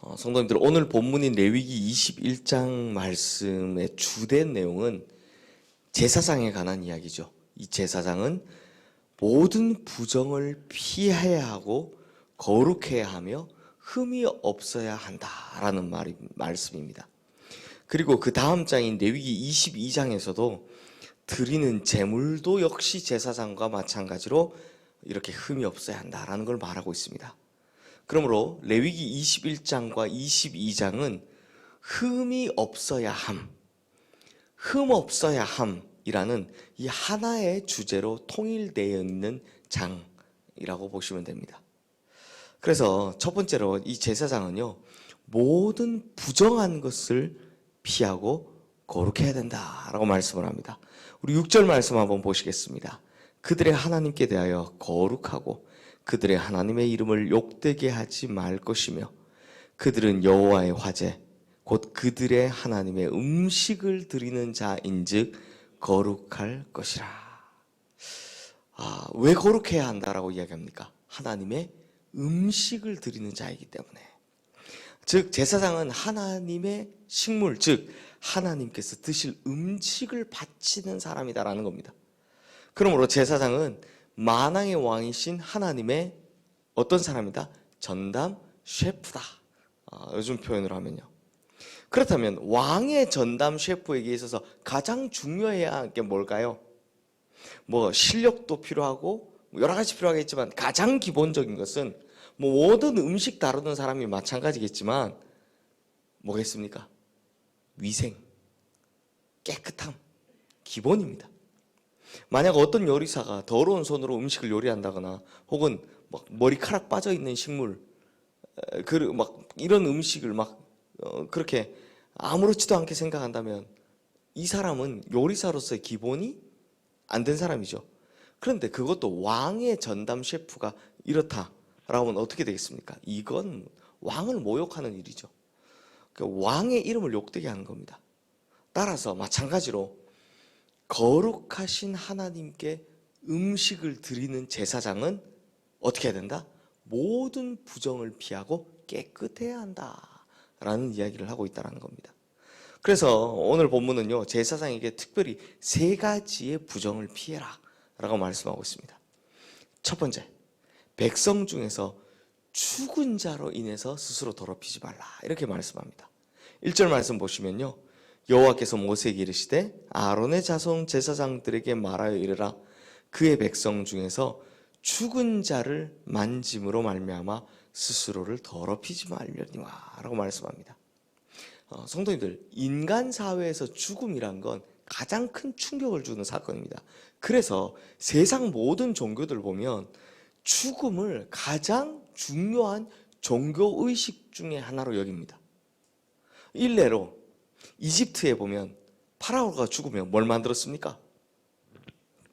어, 성도님들 오늘 본문인 레위기 21장 말씀의 주된 내용은 제사장에 관한 이야기죠. 이 제사장은 모든 부정을 피해야 하고 거룩해야 하며 흠이 없어야 한다라는 말이 말씀입니다. 그리고 그 다음 장인 레위기 22장에서도 드리는 제물도 역시 제사장과 마찬가지로 이렇게 흠이 없어야 한다라는 걸 말하고 있습니다. 그러므로 레위기 21장과 22장은 흠이 없어야 함, 흠 없어야 함이라는 이 하나의 주제로 통일되어 있는 장이라고 보시면 됩니다. 그래서 첫 번째로 이 제사장은요, 모든 부정한 것을 피하고 거룩해야 된다라고 말씀을 합니다. 우리 6절 말씀 한번 보시겠습니다. 그들의 하나님께 대하여 거룩하고 그들의 하나님의 이름을 욕되게 하지 말 것이며 그들은 여호와의 화제 곧 그들의 하나님의 음식을 드리는 자인즉 거룩할 것이라. 아, 왜 거룩해야 한다라고 이야기합니까? 하나님의 음식을 드리는 자이기 때문에. 즉 제사장은 하나님의 식물 즉 하나님께서 드실 음식을 바치는 사람이다라는 겁니다. 그러므로 제사장은 만왕의 왕이신 하나님의 어떤 사람이다? 전담 셰프다. 아, 요즘 표현으로 하면요. 그렇다면 왕의 전담 셰프에게 있어서 가장 중요해야 할 게 뭘까요? 뭐 실력도 필요하고 뭐 여러 가지 필요하겠지만 가장 기본적인 것은 뭐 모든 음식 다루는 사람이 마찬가지겠지만 뭐겠습니까? 위생, 깨끗함, 기본입니다. 만약 어떤 요리사가 더러운 손으로 음식을 요리한다거나 혹은 막 머리카락 빠져 있는 식물, 그막 이런 음식을 막 어, 그렇게 아무렇지도 않게 생각한다면 이 사람은 요리사로서의 기본이 안 된 사람이죠. 그런데 그것도 왕의 전담 셰프가 이렇다라고 하면 어떻게 되겠습니까? 이건 왕을 모욕하는 일이죠. 그 왕의 이름을 욕되게 하는 겁니다. 따라서 마찬가지로 거룩하신 하나님께 음식을 드리는 제사장은 어떻게 해야 된다? 모든 부정을 피하고 깨끗해야 한다. 라는 이야기를 하고 있다는 겁니다. 그래서 오늘 본문은요, 제사장에게 특별히 세 가지의 부정을 피해라. 라고 말씀하고 있습니다. 첫 번째, 백성 중에서 죽은 자로 인해서 스스로 더럽히지 말라. 이렇게 말씀합니다. 1절 말씀 보시면요. 여호와께서 모세에게 이르시되 아론의 자손 제사장들에게 말하여 이르라 그의 백성 중에서 죽은 자를 만짐으로 말미암아 스스로를 더럽히지 말려니와라고 말씀합니다. 어, 성도님들 인간 사회에서 죽음이란 건 가장 큰 충격을 주는 사건입니다. 그래서 세상 모든 종교들 보면 죽음을 가장 중요한 종교 의식 중의 하나로 여깁니다. 일례로 이집트에 보면 파라오가 죽으면 뭘 만들었습니까?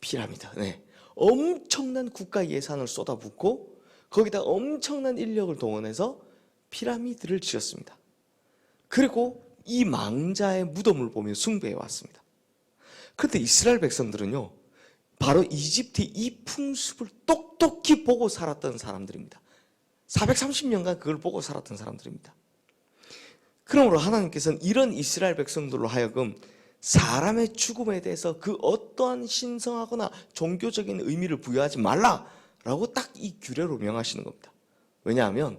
피라미드. 네. 엄청난 국가 예산을 쏟아붓고 거기다 엄청난 인력을 동원해서 피라미드를 지었습니다. 그리고 이 망자의 무덤을 보며 숭배해 왔습니다. 그런데 이스라엘 백성들은요, 바로 이집트의 이 풍습을 똑똑히 보고 살았던 사람들입니다. 430년간 그걸 보고 살았던 사람들입니다. 그러므로 하나님께서는 이런 이스라엘 백성들로 하여금 사람의 죽음에 대해서 그 어떠한 신성하거나 종교적인 의미를 부여하지 말라라고 딱 이 규례로 명하시는 겁니다. 왜냐하면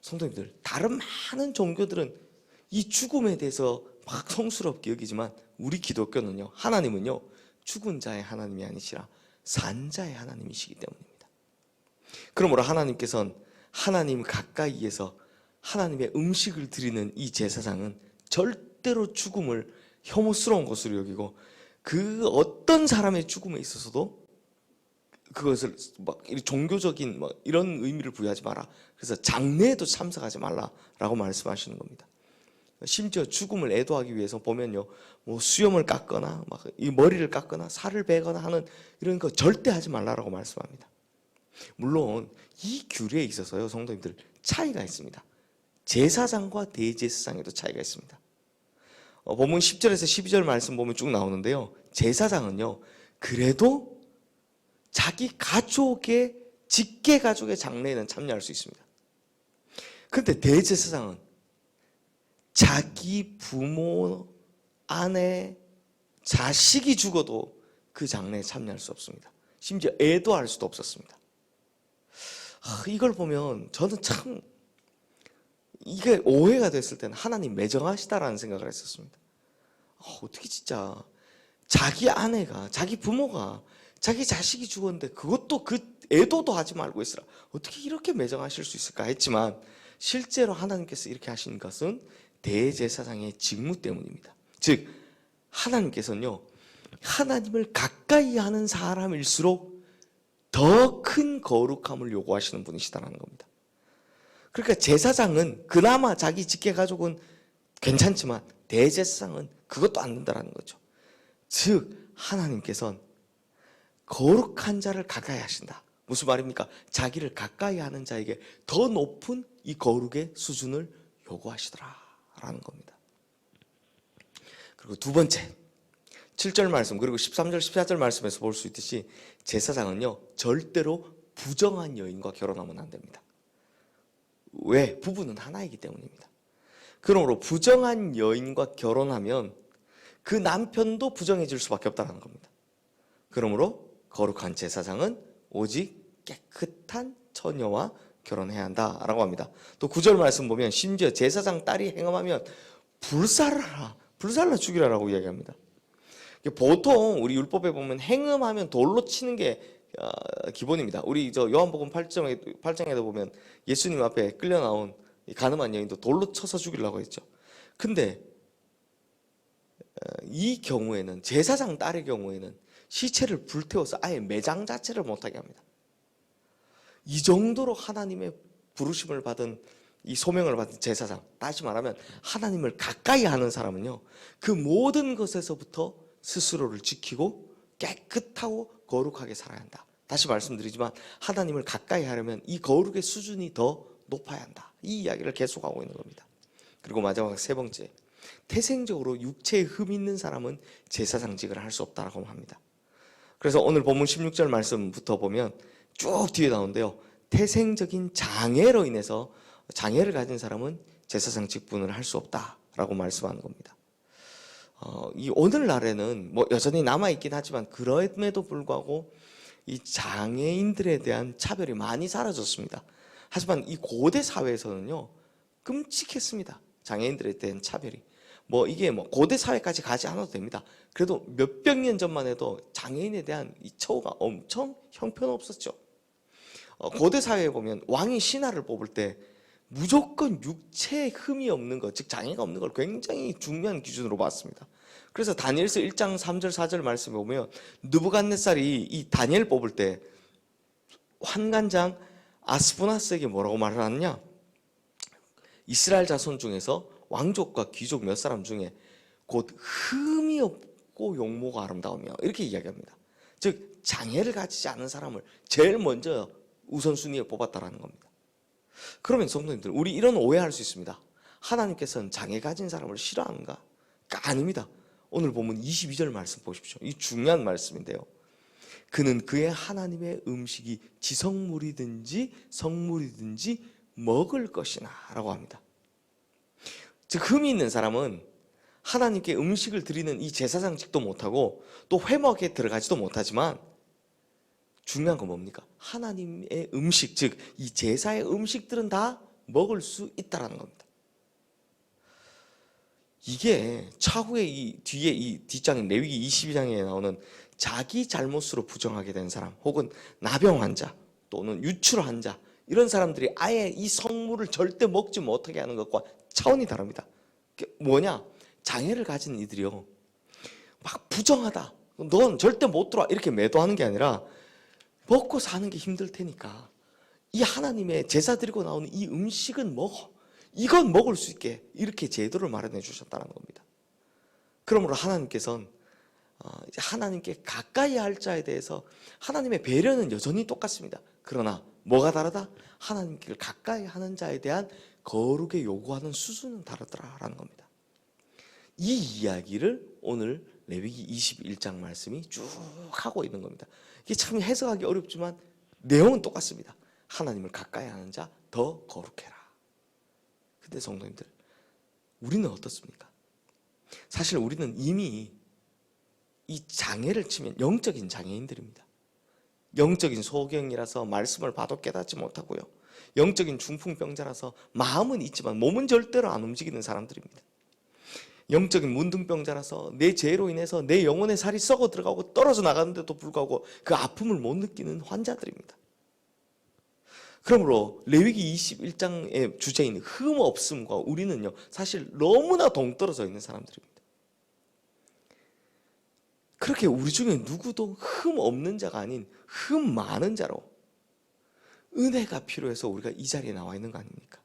성도님들 다른 많은 종교들은 이 죽음에 대해서 막 성스럽게 여기지만 우리 기독교는요 하나님은요 죽은 자의 하나님이 아니시라 산 자의 하나님이시기 때문입니다. 그러므로 하나님께서는 하나님 가까이에서 하나님의 음식을 드리는 이 제사장은 절대로 죽음을 혐오스러운 것으로 여기고 그 어떤 사람의 죽음에 있어서도 그것을 막 종교적인 막 이런 의미를 부여하지 마라. 그래서 장례에도 참석하지 말라라고 말씀하시는 겁니다. 심지어 죽음을 애도하기 위해서 보면요, 뭐 수염을 깎거나 막 이 머리를 깎거나 살을 베거나 하는 이런 거 절대 하지 말라라고 말씀합니다. 물론 이 규례에 있어서요, 성도님들 차이가 있습니다. 제사장과 대제사장에도 차이가 있습니다. 어, 본문 10절에서 12절 말씀 보면 쭉 나오는데요. 제사장은요, 그래도 자기 가족의 직계 가족의 장례에는 참여할 수 있습니다. 근데 대제사장은 자기 부모, 아내, 자식이 죽어도 그 장례에 참여할 수 없습니다. 심지어 애도 할 수도 없었습니다. 아, 이걸 보면 저는 참 이게 오해가 됐을 때는 하나님 매정하시다라는 생각을 했었습니다. 아, 어떻게 진짜 자기 아내가 자기 부모가 자기 자식이 죽었는데 그것도 그 애도도 하지 말고 있으라 어떻게 이렇게 매정하실 수 있을까 했지만 실제로 하나님께서 이렇게 하신 것은 대제사장의 직무 때문입니다. 즉 하나님께서는요 하나님을 가까이 하는 사람일수록 더 큰 거룩함을 요구하시는 분이시다는 겁니다. 그러니까 제사장은 그나마 자기 직계 가족은 괜찮지만 대제사장은 그것도 안 된다라는 거죠. 즉 하나님께서는 거룩한 자를 가까이 하신다. 무슨 말입니까? 자기를 가까이 하는 자에게 더 높은 이 거룩의 수준을 요구하시더라라는 겁니다. 그리고 두 번째 7절 말씀 그리고 13절 14절 말씀에서 볼 수 있듯이 제사장은요 절대로 부정한 여인과 결혼하면 안 됩니다. 왜? 부부는 하나이기 때문입니다. 그러므로 부정한 여인과 결혼하면 그 남편도 부정해질 수밖에 없다는 겁니다. 그러므로 거룩한 제사장은 오직 깨끗한 처녀와 결혼해야 한다라고 합니다. 또 9절 말씀 보면 심지어 제사장 딸이 행음하면 불살라라, 불살라 죽이라라고 이야기합니다. 보통 우리 율법에 보면 행음하면 돌로 치는 게 어, 기본입니다. 우리 저 요한복음 8장에 8장에도 보면 예수님 앞에 끌려 나온 가늠한 여인도 돌로 쳐서 죽이려고 했죠. 근데 어, 이 경우에는 제사장 딸의 경우에는 시체를 불태워서 아예 매장 자체를 못하게 합니다. 이 정도로 하나님의 부르심을 받은 이 소명을 받은 제사장, 다시 말하면 하나님을 가까이 하는 사람은요, 그 모든 것에서부터 스스로를 지키고 깨끗하고 거룩하게 살아야 한다. 다시 말씀드리지만 하나님을 가까이 하려면 이 거룩의 수준이 더 높아야 한다. 이 이야기를 계속하고 있는 겁니다. 그리고 마지막 세 번째, 태생적으로 육체에 흠 있는 사람은 제사장직을 할 수 없다라고 합니다. 그래서 오늘 본문 16절 말씀부터 보면 쭉 뒤에 나오는데요. 태생적인 장애로 인해서 장애를 가진 사람은 제사장 직분을 할 수 없다라고 말씀하는 겁니다. 어, 이 오늘날에는 뭐 여전히 남아 있긴 하지만 그럼에도 불구하고 이 장애인들에 대한 차별이 많이 사라졌습니다. 하지만 이 고대 사회에서는요 끔찍했습니다. 장애인들에 대한 차별이. 뭐 이게 뭐 고대 사회까지 가지 않아도 됩니다. 그래도 몇백 년 전만 해도 장애인에 대한 이 처우가 엄청 형편없었죠. 어, 고대 사회에 보면 왕이 신하를 뽑을 때 무조건 육체에 흠이 없는 것, 즉 장애가 없는 걸 굉장히 중요한 기준으로 봤습니다. 그래서 다니엘서 1장 3절 4절 말씀에 보면 느부갓네살이 이 다니엘 뽑을 때 환관장 아스푸나스에게 뭐라고 말을 하느냐? 이스라엘 자손 중에서 왕족과 귀족 몇 사람 중에 곧 흠이 없고 용모가 아름다우며 이렇게 이야기합니다. 즉 장애를 가지지 않은 사람을 제일 먼저 우선순위에 뽑았다라는 겁니다. 그러면 성도님들 우리 이런 오해할 수 있습니다. 하나님께서는 장애 가진 사람을 싫어하는가? 아닙니다. 오늘 보면 22절 말씀 보십시오. 이 중요한 말씀인데요. 그는 그의 하나님의 음식이 지성물이든지 성물이든지 먹을 것이나 라고 합니다. 즉 흠이 있는 사람은 하나님께 음식을 드리는 이 제사장직도 못하고 또 회먹에 들어가지도 못하지만 중요한 건 뭡니까? 하나님의 음식, 즉 이 제사의 음식들은 다 먹을 수 있다라는 겁니다. 이게 차후에 이 뒤에 이 뒷장인 레위기 22장에 나오는 자기 잘못으로 부정하게 된 사람, 혹은 나병 환자 또는 유출 환자 이런 사람들이 아예 이 성물을 절대 먹지 못하게 하는 것과 차원이 다릅니다. 뭐냐? 장애를 가진 이들이요. 막 부정하다. 넌 절대 못 들어와. 이렇게 매도하는 게 아니라 먹고 사는 게 힘들 테니까 이 하나님의 제사 드리고 나오는 이 음식은 먹어. 이건 먹을 수 있게 이렇게 제도를 마련해 주셨다는 겁니다. 그러므로 하나님께서는 어, 하나님께 가까이 할 자에 대해서 하나님의 배려는 여전히 똑같습니다. 그러나 뭐가 다르다? 하나님께 가까이 하는 자에 대한 거룩에 요구하는 수준은 다르더라라는 겁니다. 이 이야기를 오늘 레위기 21장 말씀이 쭉 하고 있는 겁니다. 이게 참 해석하기 어렵지만 내용은 똑같습니다. 하나님을 가까이 하는 자 더 거룩해라. 근데 성도님들, 우리는 어떻습니까? 사실 우리는 이미 이 장애를 치면 영적인 장애인들입니다. 영적인 소경이라서 말씀을 봐도 깨닫지 못하고요. 영적인 중풍병자라서 마음은 있지만 몸은 절대로 안 움직이는 사람들입니다. 영적인 문둥병자라서 내 죄로 인해서 내 영혼의 살이 썩어 들어가고 떨어져 나가는데도 불구하고 그 아픔을 못 느끼는 환자들입니다. 그러므로 레위기 21장의 주제인 흠 없음과 우리는요 사실 너무나 동떨어져 있는 사람들입니다. 그렇게 우리 중에 누구도 흠 없는 자가 아닌 흠 많은 자로 은혜가 필요해서 우리가 이 자리에 나와 있는 거 아닙니까?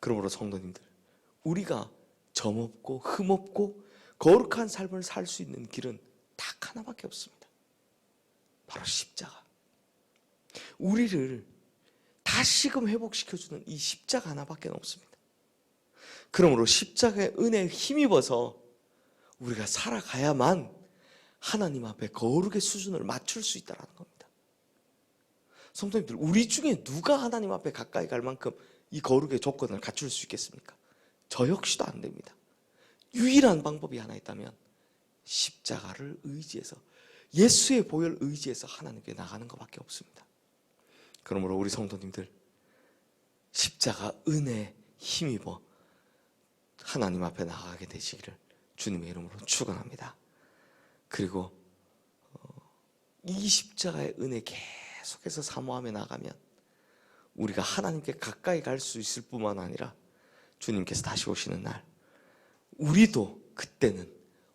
그러므로 성도님들 우리가 점 없고 흠 없고 거룩한 삶을 살 수 있는 길은 딱 하나밖에 없습니다. 바로 십자가. 우리를 다시금 회복시켜주는 이 십자가 하나밖에 없습니다. 그러므로 십자가의 은혜에 힘입어서 우리가 살아가야만 하나님 앞에 거룩의 수준을 맞출 수 있다는 겁니다. 성도님들, 우리 중에 누가 하나님 앞에 가까이 갈 만큼 이 거룩의 조건을 갖출 수 있겠습니까? 저 역시도 안 됩니다. 유일한 방법이 하나 있다면 십자가를 의지해서 예수의 보혈 의지해서 하나님께 나가는 것밖에 없습니다. 그러므로 우리 성도님들 십자가 은혜 힘입어 하나님 앞에 나가게 되시기를 주님의 이름으로 축원합니다. 그리고 어, 이 십자가의 은혜 계속해서 사모하며 나가면 우리가 하나님께 가까이 갈 수 있을 뿐만 아니라 주님께서 다시 오시는 날 우리도 그때는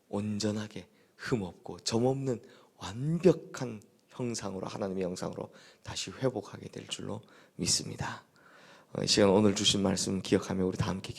온전하게 흠없고 점없는 완벽한 형상으로 하나님의 형상으로 다시 회복하게 될 줄로 믿습니다. 어, 이 시간 오늘 주신 말씀 기억하며 우리 다 함께